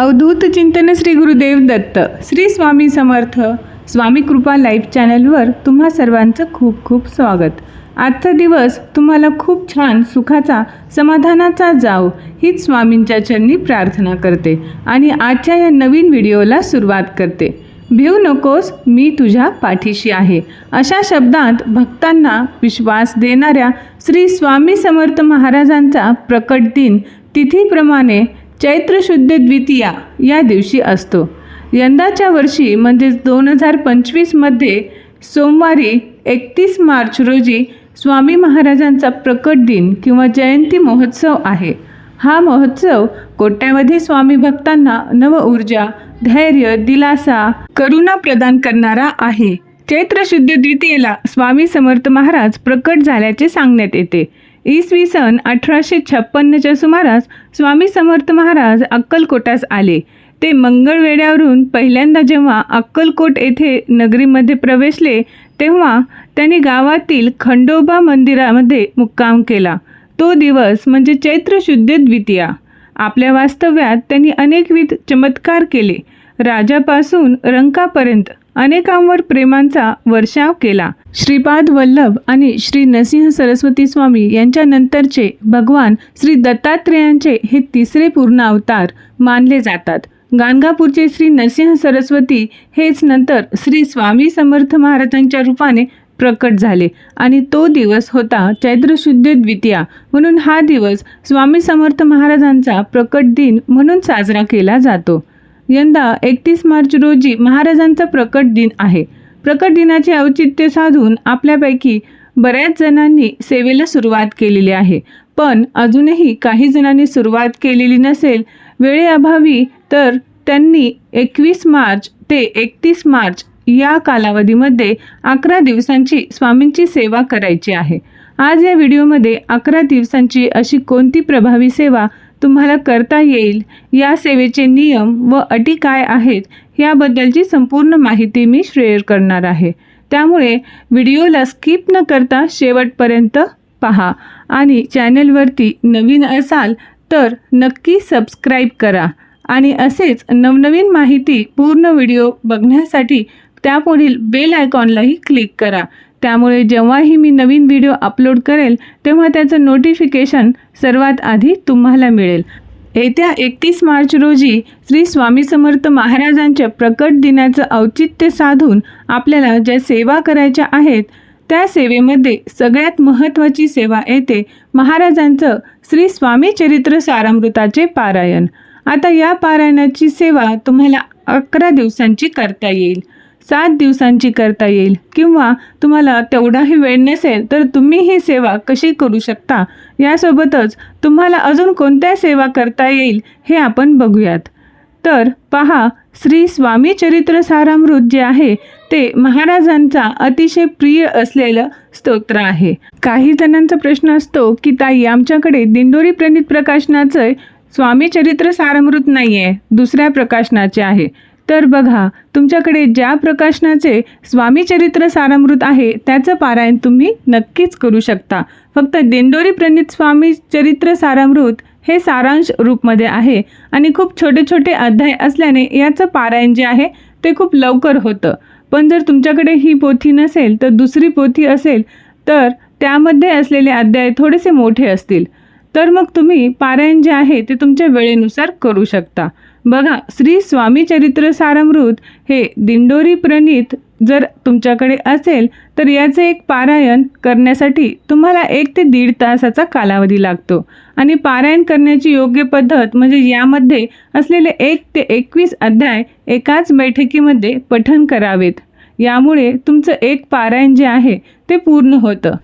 अवधूत चिंतन श्री गुरुदेव दत्त. श्री स्वामी समर्थ. स्वामी कृपा लाईव्ह चॅनलवर तुम्हा सर्वांचं खूप खूप स्वागत. आजचा दिवस तुम्हाला खूप छान सुखाचा समाधानाचा जाव हीच स्वामींच्या चरणी प्रार्थना करते आणि आजच्या या नवीन व्हिडिओला सुरुवात करते. भिऊ नकोस मी तुझ्या पाठीशी आहे. अशा शब्दांत भक्तांना विश्वास देणाऱ्या श्री स्वामी समर्थ महाराजांचा प्रकट दिन तिथीप्रमाणे चैत्र शुद्ध द्वितीया या दिवशी असतो. यंदाच्या वर्षी म्हणजेच दोन हजार पंचवीसमध्ये सोमवारी एकतीस मार्च रोजी स्वामी महाराजांचा प्रकट दिन किंवा जयंती महोत्सव आहे. हा महोत्सव कोट्यावधी स्वामी भक्तांना नव ऊर्जा धैर्य दिलासा करुणा प्रदान करणारा आहे. चैत्र शुद्ध द्वितीयेला स्वामी समर्थ महाराज प्रकट झाल्याचे सांगण्यात येते. इसवी सन अठराशे छप्पन्नच्या सुमारास स्वामी समर्थ महाराज अक्कलकोटास आले. ते मंगळवेड्यावरून पहिल्यांदा जेव्हा अक्कलकोट येथे नगरीमध्ये प्रवेशले तेव्हा त्यांनी गावातील खंडोबा मंदिरामध्ये मुक्काम केला. तो दिवस म्हणजे चैत्र शुद्ध द्वितीया. आपल्या वास्तव्यात त्यांनी अनेकविध चमत्कार केले. राजापासून रंकापर्यंत अनेकांवर प्रेमांचा वर्षाव केला. श्रीपाद वल्लभ आणि श्री नरसिंह सरस्वती स्वामी यांच्या नंतरचे भगवान श्री दत्तात्रेयांचे हे तिसरे पूर्ण अवतार मानले जातात. गाणगापूरचे श्री नरसिंह सरस्वती हेच नंतर श्री स्वामी समर्थ महाराजांच्या रूपाने प्रकट झाले आणि तो दिवस होता चैत्रशुद्ध द्वितीया. म्हणून हा दिवस स्वामी समर्थ महाराजांचा प्रकट दिन म्हणून साजरा केला जातो. यंदा एकतीस मार्च रोजी महाराजांचा प्रकट दिन आहे. प्रकट दिनाचे औचित्य साधून आपल्यापैकी बऱ्याच जणांनी सेवेला सुरुवात केलेली आहे. पण अजूनही काही जणांनी सुरुवात केलेली नसेल वेळेअभावी तर त्यांनी एकवीस मार्च ते एकतीस मार्च या कालावधीमध्ये अकरा दिवसांची स्वामींची सेवा करायची आहे. आज या व्हिडिओमध्ये अकरा दिवसांची अशी कोणती प्रभावी सेवा तुम्हाला करता येईल. या सेवेचे नियम व अटी काय आहेत याबद्दलची संपूर्ण माहिती मी शेअर करणार आहे. त्यामुळे व्हिडिओला स्किप न करता शेवटपर्यंत पहा आणि चॅनलवरती नवीन असाल तर नक्की सबस्क्राईब करा. आणि असेच नवनवीन माहिती पूर्ण व्हिडिओ बघण्यासाठी त्यापुढील बेल आयकॉनलाही क्लिक करा. त्यामुळे जेव्हाही मी नवीन व्हिडिओ अपलोड करेल तेव्हा त्याचं नोटिफिकेशन सर्वात आधी तुम्हाला मिळेल. येत्या एकतीस मार्च रोजी श्री स्वामी समर्थ महाराजांच्या प्रकट दिनाचं औचित्य साधून आपल्याला ज्या सेवा करायच्या आहेत त्या सेवेमध्ये सगळ्यात महत्त्वाची सेवा येते महाराजांचं श्री स्वामी चरित्र सारामृताचे पारायण. आता या पारायणाची सेवा तुम्हाला अकरा दिवसांची करता येईल. सात दिवसांची करता येईल. किंवा तुम्हाला तेवढाही वेळ नसेल तर तुम्ही ही सेवा कशी करू शकता? यासोबतच तुम्हाला अजून कोणत्या सेवा करता येईल हे आपण बघूयात. तर पहा श्री स्वामी चरित्र सारामृत जे आहे ते महाराजांचा अतिशय प्रिय असलेलं स्तोत्र आहे. काही जणांचा प्रश्न असतो की ताई आमच्याकडे दिंडोरी प्रणित प्रकाशनाचं स्वामी चरित्र सारामृत नाही आहे दुसऱ्या प्रकाशनाचे आहे. तर बघा तुमच्याकडे ज्या प्रकाशनाचे स्वामी चरित्र सारामृत आहे त्याचं पारायण तुम्ही नक्कीच करू शकता. फक्त दिंडोरी प्रणित स्वामी चरित्र सारामृत हे सारांश रूपमध्ये आहे आणि खूप छोटे छोटे अध्याय असल्याने याचं पारायण जे आहे ते खूप लवकर होतं. पण जर तुमच्याकडे ही पोथी नसेल तर दुसरी पोथी असेल तर त्यामध्ये असलेले अध्याय थोडेसे मोठे असतील. तर मग तुम्ही पारायण जे आहे ते तुमच्या वेळेनुसार करू शकता. बघा श्री स्वामी चरित्र सारामृत हे दिंडोरी प्रणित जर तुमच्याकडे असेल तर याचे एक पारायण करण्यासाठी तुम्हाला एक ते दीड तासाचा कालावधी लागतो. आणि पारायण करण्याची योग्य पद्धत म्हणजे यामध्ये असलेले एक ते एकवीस अध्याय एकाच बैठकीमध्ये पठन करावेत. यामुळे तुमचं एक पारायण जे आहे ते पूर्ण होतं.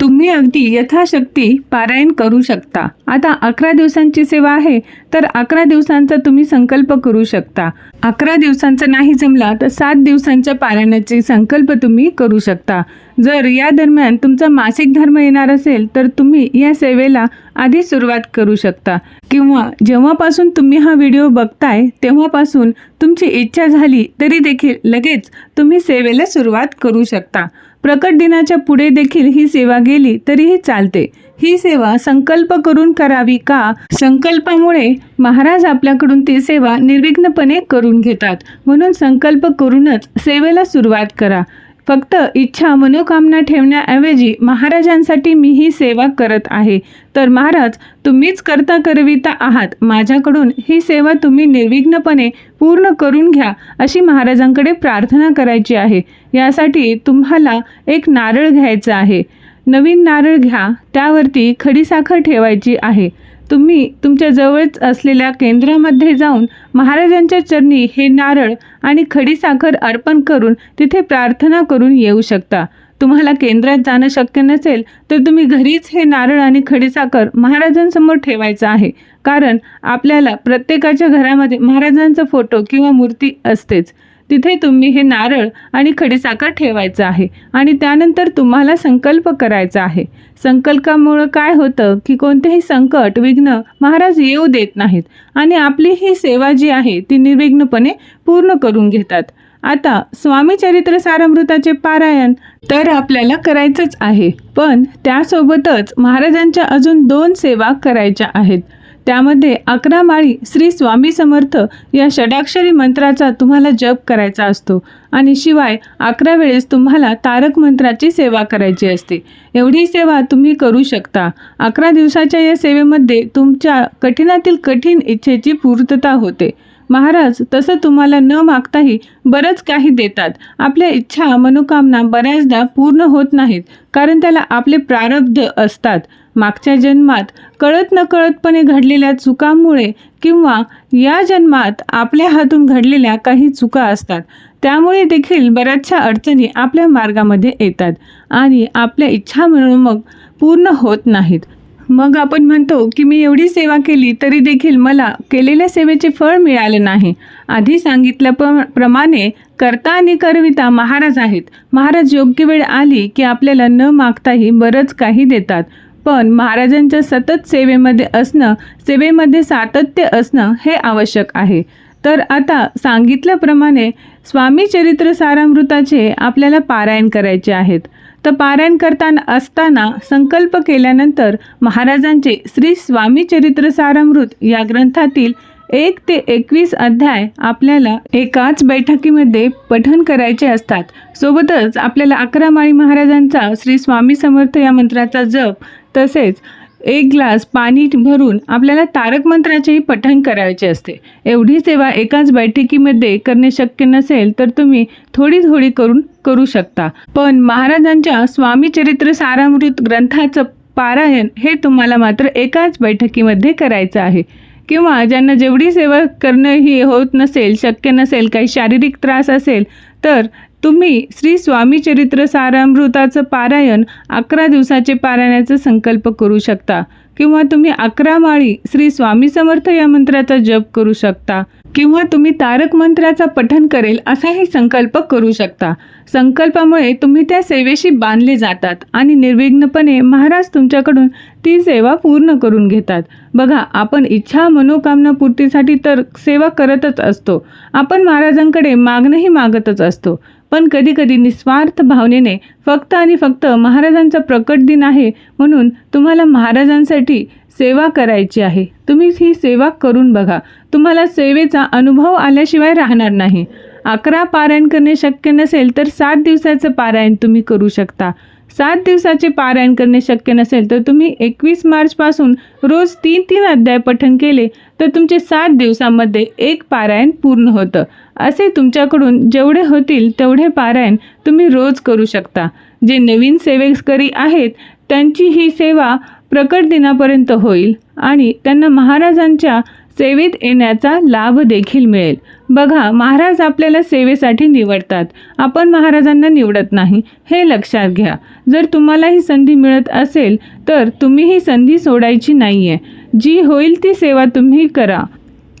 तुम्ही अगदी यथाशक्ती पारायण करू शकता. आता अकरा दिवसांची सेवा आहे तर अकरा दिवसांचा तुम्ही संकल्प करू शकता. अकरा दिवसांचा नाही जमला तर सात दिवसांच्या पारायणाचे संकल्प तुम्ही करू शकता. जर या दरम्यान तुमचा मासिक धर्म येणार असेल तर तुम्ही या सेवेला आधी सुरुवात करू शकता. किंवा जेव्हापासून तुम्ही हा व्हिडिओ बघताय तेव्हापासून तुमची इच्छा झाली तरी देखील लगेच तुम्ही सेवेला सुरुवात करू शकता. प्रकट दिनाच्या पुढे देखील ही सेवा गेली तरीही चालते. ही सेवा संकल्प करून करावी का? संकल्पामुळे महाराज आपल्याकडून ती सेवा निर्विघ्नपणे करून घेतात. म्हणून संकल्प करूनच सेवेला सुरुवात करा. फक्त इच्छा मनोकामना ठेवण्याऐवजी महाराजांसाठी मी ही सेवा करत आहे. तर महाराज तुम्हीच करता करविता आहात. माझ्याकडून ही सेवा तुम्ही निर्विघ्नपणे पूर्ण करून घ्या अशी महाराजांकडे प्रार्थना करायची आहे. यासाठी तुम्हाला एक नारळ घ्यायचं आहे. नवीन नारळ घ्या. त्यावरती खडीसाखर ठेवायची आहे. तुम्ही तुमच्या जवळच असलेल्या केंद्रामध्ये जाऊन महाराजांच्या चरणी हे नारळ आणि खडीसाखर अर्पण करून तिथे प्रार्थना करून येऊ शकता. तुम्हाला केंद्रात जाणं शक्य नसेल तर तुम्ही घरीच हे नारळ आणि खडीसाखर महाराजांसमोर ठेवायचं आहे. कारण आपल्याला प्रत्येकाच्या घरामध्ये महाराजांचा फोटो किंवा मूर्ती असतेच. तिथे तुम्ही हे नारळ आणि खडीसाखर ठेवायचं आहे आणि त्यानंतर तुम्हाला संकल्प करायचा आहे. संकल्पामुळं काय होतं की कोणतेही संकट विघ्न महाराज येऊ देत नाहीत आणि आपली ही सेवा जी आहे ती निर्विघ्नपणे पूर्ण करून घेतात. आता स्वामी चरित्र सारामृताचे पारायण तर आपल्याला करायचंच आहे. पण त्यासोबतच महाराजांच्या अजून दोन सेवा करायच्या आहेत. त्यामध्ये अकरा माळी श्री स्वामी समर्थ या षडाक्षरी मंत्राचा तुम्हाला जप करायचा असतो. आणि शिवाय अकरा वेळेस तुम्हाला तारक मंत्राची सेवा करायची असते. एवढी सेवा तुम्ही करू शकता. अकरा दिवसाच्या या सेवेमध्ये तुमच्या कठीणातील कठीण इच्छेची पूर्तता होते. महाराज तसं तुम्हाला न मागताही बरंच काही देतात. आपल्या इच्छा मनोकामना बऱ्याचदा पूर्ण होत नाहीत कारण त्याला आपले प्रारब्ध असतात. मागच्या जन्मात कळत नकळतपणे घडलेल्या चुकांमुळे किंवा या जन्मात आपल्या हातून घडलेल्या काही चुका असतात त्यामुळे देखील बऱ्याचशा अडचणी आपल्या मार्गामध्ये येतात आणि आपल्या इच्छा म्हणून मग पूर्ण होत नाहीत. मग आपण म्हणतो की मी एवढी सेवा केली तरी देखील मला केलेल्या सेवेचे फळ मिळाले नाही. आधी सांगितल्या प्रमाणे करता आणि करविता महाराज आहेत. महाराज योग्य वेळ आली की आपल्याला न मागताही बरंच काही देतात. पण महाराजांच्या सतत सेवेमध्ये असणं सेवेमध्ये सातत्य असणं हे आवश्यक आहे. तर आता सांगितल्याप्रमाणे स्वामी चरित्र सारामृताचे आपल्याला पारायण करायचे आहेत. तर पारायण करताना असताना संकल्प केल्यानंतर महाराजांचे श्री स्वामी चरित्र सारामृत या ग्रंथातील एक ते एकवीस अध्याय आपल्याला एकाच बैठकीमध्ये पठन करायचे असतात. सोबतच आपल्याला अकरा माळी महाराजांचा श्री स्वामी समर्थ या मंत्राचा जप तसेच एक ग्लास पाणी भरून आपल्याला तारक मंत्राचेही पठण करायचे असते. एवढी सेवा एकाच बैठकीमध्ये करणे शक्य नसेल तर तुम्ही थोडी थोडी करून करू शकता. पण महाराजांच्या स्वामी चरित्र सारामृत ग्रंथाचं पारायण हे तुम्हाला मात्र एकाच बैठकीमध्ये करायचं आहे. किंवा ज्यांना जेवढी सेवा करणं ही होत नसेल शक्य नसेल काही शारीरिक त्रास असेल तर तुम्ही श्री स्वामी चरित्र सारामृताचं पारायण अकरा दिवसाचे पारायणाचा संकल्प करू शकता. किंवा तुम्ही अकरा माळी श्री स्वामी समर्थ या मंत्राचा जप करू शकता. किंवा तुम्ही तारक मंत्राचा पठन करेल असाही संकल्प करू शकता. संकल्पामुळे तुम्ही त्या सेवेशी बांधले जातात आणि निर्विघ्नपणे महाराज तुमच्याकडून ती सेवा पूर्ण करून घेतात. बघा आपण इच्छा मनोकामना पूर्तीसाठी तर सेवा करतच असतो. आपण महाराजांकडे मागणंही मागतच असतो. पण कधीकधी निस्वार्थ भावनेने फक्त आणि फक्त महाराजांचा प्रकट दिन आहे म्हणून तुम्हाला महाराजांसाठी सेवा करायची आहे. तुम्ही ही सेवा करून बघा. तुम्हाला सेवेचा अनुभव आल्याशिवाय राहणार नाही. अकरा पारायण करणे शक्य नसेल तर सात दिवसाचं पारायण तुम्ही करू शकता. सात दिवसाचे पारायण करणे शक्य नसेल तर तुम्ही एकवीस मार्चपासून रोज तीन तीन अध्याय पठण केले तर तुमचे सात दिवसामध्ये एक पारायण पूर्ण होतं. असे तुमच्याकडून जेवढे होतील तेवढे पारायण तुम्ही रोज करू शकता. जे नवीन सेवेकरी आहेत त्यांची ही सेवा प्रकट दिनापर्यंत होईल आणि त्यांना महाराजांच्या सेवेत येण्याचा लाभ देखील मिळेल. बघा महाराज आपल्याला सेवेसाठी निवडतात. आपण महाराजांना निवडत नाही हे लक्षात घ्या. जर तुम्हाला ही संधी मिळत असेल तर तुम्ही ही संधी सोडायची नाही आहे जी होईल ती सेवा तुम्ही करा.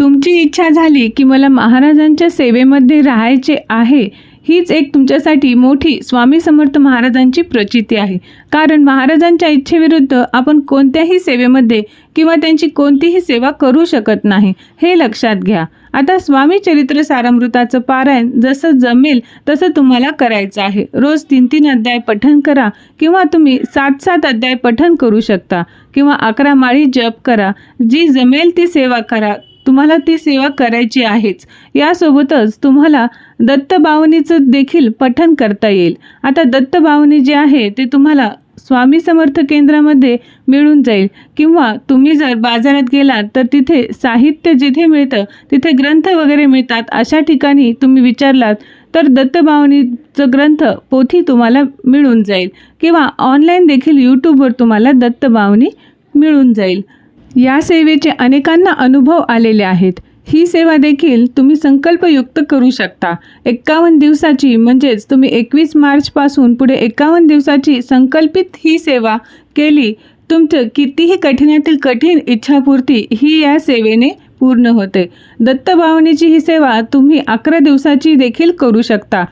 तुमची इच्छा झाली की मला महाराजांच्या सेवेमध्ये राहायचे आहे हीच एक तुमच्यासाठी मोठी स्वामी समर्थ महाराजांची प्रचिती आहे. कारण महाराजांच्या इच्छेविरुद्ध आपण कोणत्याही सेवेमध्ये किंवा त्यांची कोणतीही सेवा करू शकत नाही हे लक्षात घ्या. आता स्वामी चरित्र सारामृताचं पारायण जसं जमेल तसं तुम्हाला करायचं आहे. रोज तीन तीन अध्याय पठन करा किंवा तुम्ही सात सात अध्याय पठन करू शकता किंवा अकरा माळी जप करा. जी जमेल ती सेवा करा. तुम्हाला ती सेवा करायची आहेच. यासोबतच तुम्हाला दत्तबावनीचं देखील पठन करता येईल. आता दत्तबावनी जे आहे ते तुम्हाला स्वामी समर्थ केंद्रामध्ये मिळून जाईल. किंवा तुम्ही जर बाजारात गेलात तर तिथे साहित्य जिथे मिळतं तिथे ग्रंथ वगैरे मिळतात अशा ठिकाणी तुम्ही विचारलात तर दत्तभावनीचं ग्रंथ पोथी तुम्हाला मिळून जाईल. किंवा ऑनलाईन देखील यूट्यूबवर तुम्हाला दत्तभावनी मिळून जाईल. या सेवेचे अनेकांना अनुभव आलेले आहेत. ही सेवा देखील तुम्ही संकल्पयुक्त करू शकता. एक्कावन्न दिवसाची म्हणजेच तुम्ही एकवीस मार्चपासून पुढे एक्कावन्न दिवसाची संकल्पित ही सेवा केली तुमचं कितीही कठीणातील कठीण इच्छापूर्ती ही या सेवेने पूर्ण होते. दत्तभावनेची ही सेवा तुम्ही अकरा दिवसाची देखील करू शकता.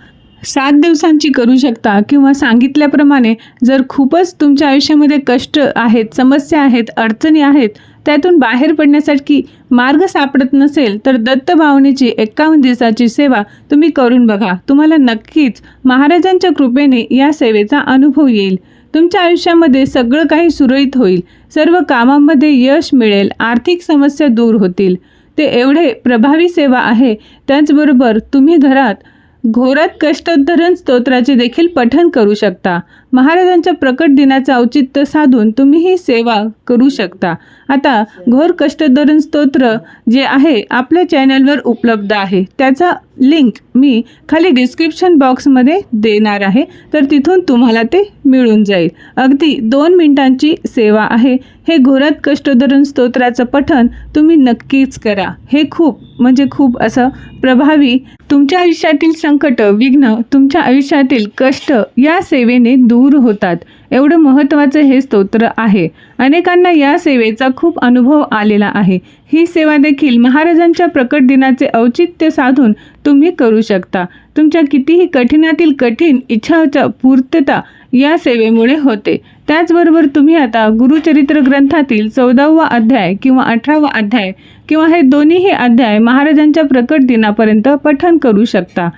सात दिवसांची करू शकता किंवा सांगितल्याप्रमाणे जर खूपच तुमच्या आयुष्यामध्ये कष्ट आहेत समस्या आहेत अडचणी आहेत त्यातून बाहेर पडण्यासाठी मार्ग सापडत नसेल तर दत्त भावनेची एक्कावन्न दिवसाची सेवा तुम्ही करून बघा. तुम्हाला नक्कीच महाराजांच्या कृपेने या सेवेचा अनुभव येईल. तुमच्या आयुष्यामध्ये सगळं काही सुरळीत होईल. सर्व कामांमध्ये यश मिळेल. आर्थिक समस्या दूर होतील. ते एवढे प्रभावी सेवा आहे. त्याचबरोबर तुम्ही घरात घोरात कष्टोद्धरण स्तोत्राचे देखील पठण करू शकता. महाराजांच्या प्रकट दिनाचं औचित्य साधून तुम्ही ही सेवा करू शकता. आता घोर कष्टोद्धरण स्तोत्र जे आहे आपल्या चॅनलवर उपलब्ध आहे. त्याचा लिंक मी खाली डिस्क्रिप्शन बॉक्समध्ये देणार आहे. तर तिथून तुम्हाला ते मिळून जाईल. अगदी दोन मिनिटांची सेवा आहे. हे घोरात कष्टोद्धरण स्तोत्राचं पठण तुम्ही नक्कीच करा. हे खूप म्हणजे खूप असं प्रभावी तुमच्या आयुष्यातील संकट विघ्न तुमच्या आयुष्यातील कष्ट या सेवेने दूर होतात. एवढं महत्त्वाचं हे स्तोत्र आहे. अनेकांना या सेवेचा खूप अनुभव आलेला आहे. ही सेवा देखील महाराजांच्या प्रकट दिनाचे औचित्य साधून तुम्ही करू शकता. तुमच्या कितीही कठीणातील कठीण इच्छाच्या पूर्तता या सेवेमुळे होते. त्याचबरोबर तुम्ही आता गुरुचरित्र ग्रंथातील चौदावा अध्याय किंवा अठरावा अध्याय किंवा हे दोन्हीही अध्याय महाराजांच्या प्रकट दिनापर्यंत पठण करू शकता.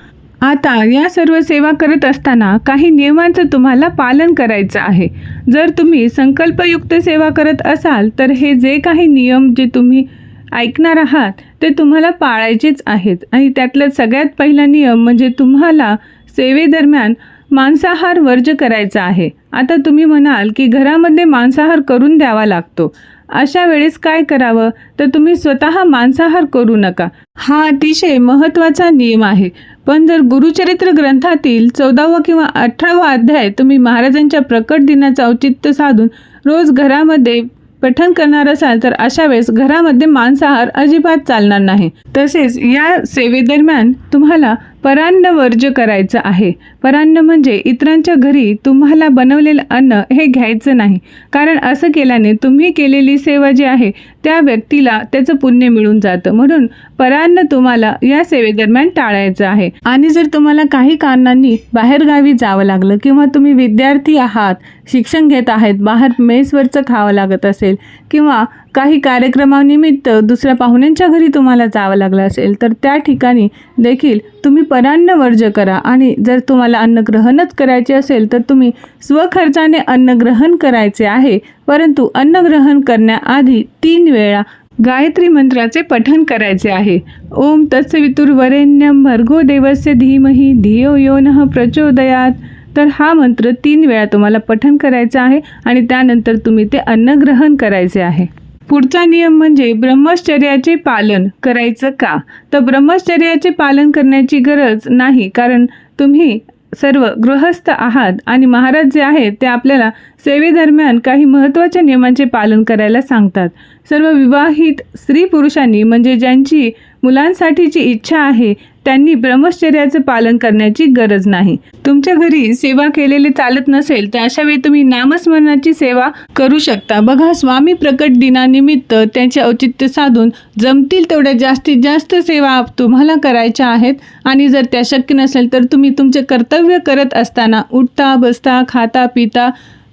आता या सर्व सेवा करत असताना काही नियमांचं तुम्हाला पालन करायचं आहे. जर तुम्ही संकल्पयुक्त सेवा करत असाल तर हे जे काही नियम जे तुम्ही ऐकणार आहात ते तुम्हाला पाळायचेच आहेत. आणि त्यातला सगळ्यात पहिला नियम म्हणजे तुम्हाला सेवेदरम्यान मांसाहार वर्ज करायचा आहे. आता तुम्ही म्हणाल की घरामध्ये मांसाहार करून द्यावा लागतो. अशा वेळेस काय करावं? तर तुम्ही स्वतः मांसाहार करू नका. हा अतिशय महत्त्वाचा नियम आहे. पण जर गुरुचरित्र ग्रंथातील चौदावा किंवा अठरावा अध्याय तुम्ही महाराजांच्या प्रकट दिनाचं औचित्य साधून रोज घरामध्ये पठण करणार असाल तर अशा वेळेस घरामध्ये मांसाहार अजिबात चालणार नाही. तसेच या सेवेदरम्यान तुम्हाला परान्न वर्ज करायचं आहे. परान्न म्हणजे इतरांच्या घरी तुम्हाला बनवलेलं अन्न हे घ्यायचं नाही. कारण असं केल्याने तुम्ही केलेली सेवा जी आहे त्या व्यक्तीला त्याचं पुण्य मिळून जातं. म्हणून परान्न तुम्हाला या सेवेदरम्यान टाळायचं आहे. आणि जर तुम्हाला काही कारणांनी बाहेरगावी जावं लागलं किंवा तुम्ही विद्यार्थी आहात शिक्षण घेत आहेत बाहेर मेसवरचं खावं लागत असेल किंवा काही कार्यक्रमानिमित्त दुसऱ्या पाहुण्यांच्या घरी तुम्हाला जावं लागलं असेल तर त्या ठिकाणी देखील तुम्ही परान्न वर्ज करा. आणि जर तुम्हाला अन्नग्रहणच करायचे असेल तर तुम्ही स्वखर्चाने अन्नग्रहण करायचे आहे. परंतु अन्नग्रहण करण्याआधी तीन वेळा गायत्री मंत्राचे पठन करायचे आहे. ओम तत्सवितुर्वरेण्यम भर्गो देवस्य धीमही धियो यो न प्रचोदयात. तर हा मंत्र तीन वेळा तुम्हाला पठन करायचा आहे आणि त्यानंतर तुम्ही ते अन्नग्रहण करायचे आहे. पुढचा नियम म्हणजे ब्रह्मचर्याचे पालन करायचं का? तर ब्रह्मचर्याचे पालन करण्याची गरज नाही कारण तुम्ही सर्व गृहस्थ आहात आणि महाराज जे आहेत ते आपल्याला सेवेदरम्यान काही महत्त्वाच्या नियमांचे पालन करायला सांगतात. सर्व विवाहित स्त्री पुरुषांनी म्हणजे ज्यांची मुलांसाठीची इच्छा आहे त्यांनी ब्रह्मचर्याचं पालन करण्याची गरज नाही. तुमच्या घरी सेवा केलेली चालत नसेल तर अशा वेळी तुम्ही नामस्मरणाची सेवा करू शकता. बघा स्वामी प्रकट दिनानिमित्त त्यांचे औचित्य साधून जमतील तेवढ्या जास्तीत जास्त सेवा तुम्हाला करायच्या आहेत. आणि जर त्या शक्य नसेल तर तुम्ही तुमचे कर्तव्य करत असताना उठता बसता खाता पिता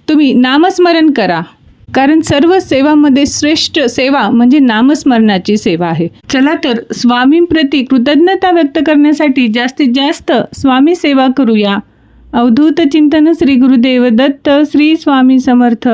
तुम्ही नामस्मरण करा. कारण सर्व सेवामध्ये श्रेष्ठ सेवा म्हणजे नामस्मरणाची सेवा आहे. चला तर स्वामींप्रती कृतज्ञता व्यक्त करण्यासाठी जास्तीत जास्त स्वामी सेवा करूया. अवधूत चिंतन श्री गुरुदेव दत्त श्री स्वामी समर्थ.